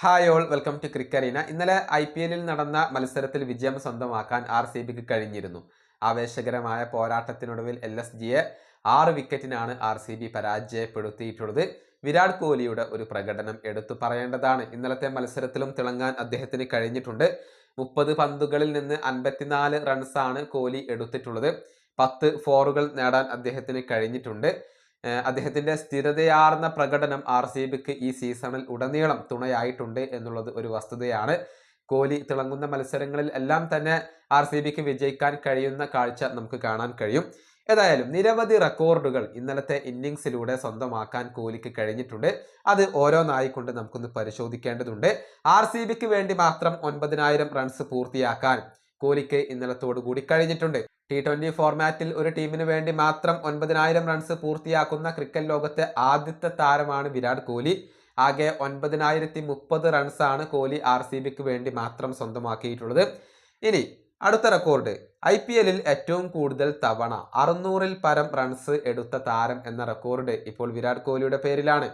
Hi all welcome to Crickarena ഇന്നലെ I P എല്ലിൽ നടന്ന മത്സരത്തിൽ വിജയം സ്വന്തമാക്കാൻ ആർ സി ബിക്ക് കഴിഞ്ഞിരുന്നു. ആവേശകരമായ പോരാട്ടത്തിനൊടുവിൽ എൽ എസ് ജിയെ ആറ് വിക്കറ്റിനാണ് ആർ സി ബി പരാജയപ്പെടുത്തിയിട്ടുള്ളത്. വിരാട് കോഹ്ലിയുടെ ഒരു പ്രകടനം എടുത്തു പറയേണ്ടതാണ്. ഇന്നലത്തെ മത്സരത്തിലും തിളങ്ങാൻ അദ്ദേഹത്തിന് കഴിഞ്ഞിട്ടുണ്ട്. മുപ്പത് പന്തുകളിൽ നിന്ന് അൻപത്തിനാല് റൺസാണ് കോഹ്ലി എടുത്തിട്ടുള്ളത്. പത്ത് ഫോറുകൾ നേടാൻ അദ്ദേഹത്തിന് കഴിഞ്ഞിട്ടുണ്ട്. ഏഹ് അദ്ദേഹത്തിന്റെ സ്ഥിരതയാർന്ന പ്രകടനം ആർ സി ബിക്ക് ഈ സീസണിൽ ഉടനീളം തുണയായിട്ടുണ്ട് എന്നുള്ളത് ഒരു വസ്തുതയാണ്. കോഹ്ലി തിളങ്ങുന്ന മത്സരങ്ങളിൽ എല്ലാം തന്നെ ആർ സി ബിക്ക് വിജയിക്കാൻ കഴിയുന്ന കാഴ്ച നമുക്ക് കാണാൻ കഴിയും. ഏതായാലും നിരവധി റെക്കോർഡുകൾ ഇന്നലത്തെ ഇന്നിങ്സിലൂടെ സ്വന്തമാക്കാൻ കോഹ്ലിക്ക് കഴിഞ്ഞിട്ടുണ്ട്. അത് ഓരോന്നായിക്കൊണ്ട് നമുക്കൊന്ന് പരിശോധിക്കേണ്ടതുണ്ട്. ആർ വേണ്ടി മാത്രം ഒൻപതിനായിരം റൺസ് പൂർത്തിയാക്കാൻ കോഹ്ലിക്ക് ഇന്നലത്തോടു കൂടി കഴിഞ്ഞിട്ടുണ്ട്. ടി ട്വന്റി ഫോർമാറ്റിൽ ഒരു ടീമിന് വേണ്ടി മാത്രം ഒൻപതിനായിരം റൺസ് പൂർത്തിയാക്കുന്ന ക്രിക്കറ്റ് ലോകത്തെ ആദ്യത്തെ താരമാണ് വിരാട് കോഹ്ലി ആകെ ഒൻപതിനായിരത്തി മുപ്പത് റൺസാണ് കോഹ്ലി ആർ സി ബിക്ക് വേണ്ടി മാത്രം സ്വന്തമാക്കിയിട്ടുള്ളത്. ഇനി അടുത്ത റെക്കോർഡ് ഐ പി എല്ലിൽ ഏറ്റവും കൂടുതൽ തവണ അറുന്നൂറിൽ പരം റൺസ് എടുത്ത താരം എന്ന റെക്കോർഡ് ഇപ്പോൾ വിരാട് കോഹ്ലിയുടെ പേരിലാണ്.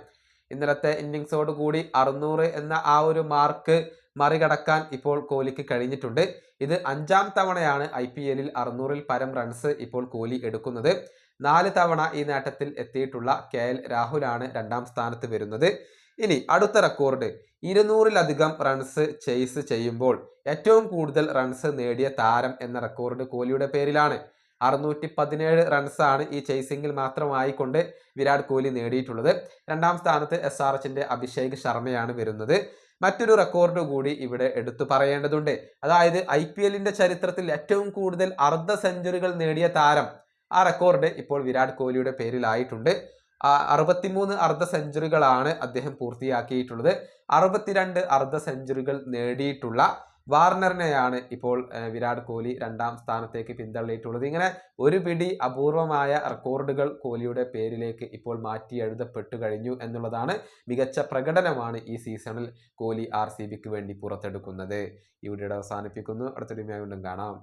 ഇന്നലത്തെ ഇന്നിങ്സോട് കൂടി അറുന്നൂറ് എന്ന ആ ഒരു മാർക്ക് മറികടക്കാൻ ഇപ്പോൾ കോഹ്ലിക്ക് കഴിഞ്ഞിട്ടുണ്ട്. ഇത് അഞ്ചാം തവണയാണ് ഐ പി എല്ലിൽ അറുന്നൂറിൽ പരം റൺസ് ഇപ്പോൾ കോഹ്ലി എടുക്കുന്നത്. നാല് തവണ ഈ നേട്ടത്തിൽ എത്തിയിട്ടുള്ള കെ എൽ രാഹുലാണ് രണ്ടാം സ്ഥാനത്ത് വരുന്നത്. ഇനി അടുത്ത റെക്കോർഡ്. ഇരുന്നൂറിലധികം റൺസ് ചെയ്സ് ചെയ്യുമ്പോൾ ഏറ്റവും കൂടുതൽ റൺസ് നേടിയ താരം എന്ന റെക്കോർഡ് കോഹ്ലിയുടെ പേരിലാണ്. അറുന്നൂറ്റി പതിനേഴ് റൺസാണ് ഈ ചേസിംഗിൽ മാത്രമായിക്കൊണ്ട് വിരാട് കോഹ്ലി നേടിയിട്ടുള്ളത്. രണ്ടാം സ്ഥാനത്ത് എസ് ആർ എച്ചിന്റെ അഭിഷേക് ശർമ്മയാണ് വരുന്നത്. മറ്റൊരു റെക്കോർഡ് കൂടി ഇവിടെ എടുത്തു പറയേണ്ടതുണ്ട്. അതായത് ഐ പി എല്ലിന്റെ ചരിത്രത്തിൽ ഏറ്റവും കൂടുതൽ അർദ്ധ സെഞ്ചുറികൾ നേടിയ താരം ആ റെക്കോർഡ് ഇപ്പോൾ വിരാട് കോഹ്ലിയുടെ പേരിലായിട്ടുണ്ട്. അറുപത്തിമൂന്ന് അർദ്ധ സെഞ്ചുറികളാണ് അദ്ദേഹം പൂർത്തിയാക്കിയിട്ടുള്ളത്. അറുപത്തിരണ്ട് അർദ്ധ സെഞ്ചുറികൾ നേടിയിട്ടുള്ള വാർണറിനെയാണ് ഇപ്പോൾ വിരാട് കോഹ്ലി രണ്ടാം സ്ഥാനത്തേക്ക് പിന്തള്ളിയിട്ടുള്ളത്. ഇങ്ങനെ ഒരു പിടി അപൂർവമായ റെക്കോർഡുകൾ കോഹ്ലിയുടെ പേരിലേക്ക് ഇപ്പോൾ മാറ്റി എഴുതപ്പെട്ടു കഴിഞ്ഞു എന്നുള്ളതാണ് മികച്ച പ്രകടനമാണ് ഈ സീസണിൽ കോഹ്ലി ആർ വേണ്ടി പുറത്തെടുക്കുന്നത്. ഇവിടെ അവസാനിപ്പിക്കുന്നു. അടുത്തൊരു വീണ്ടും കാണാം.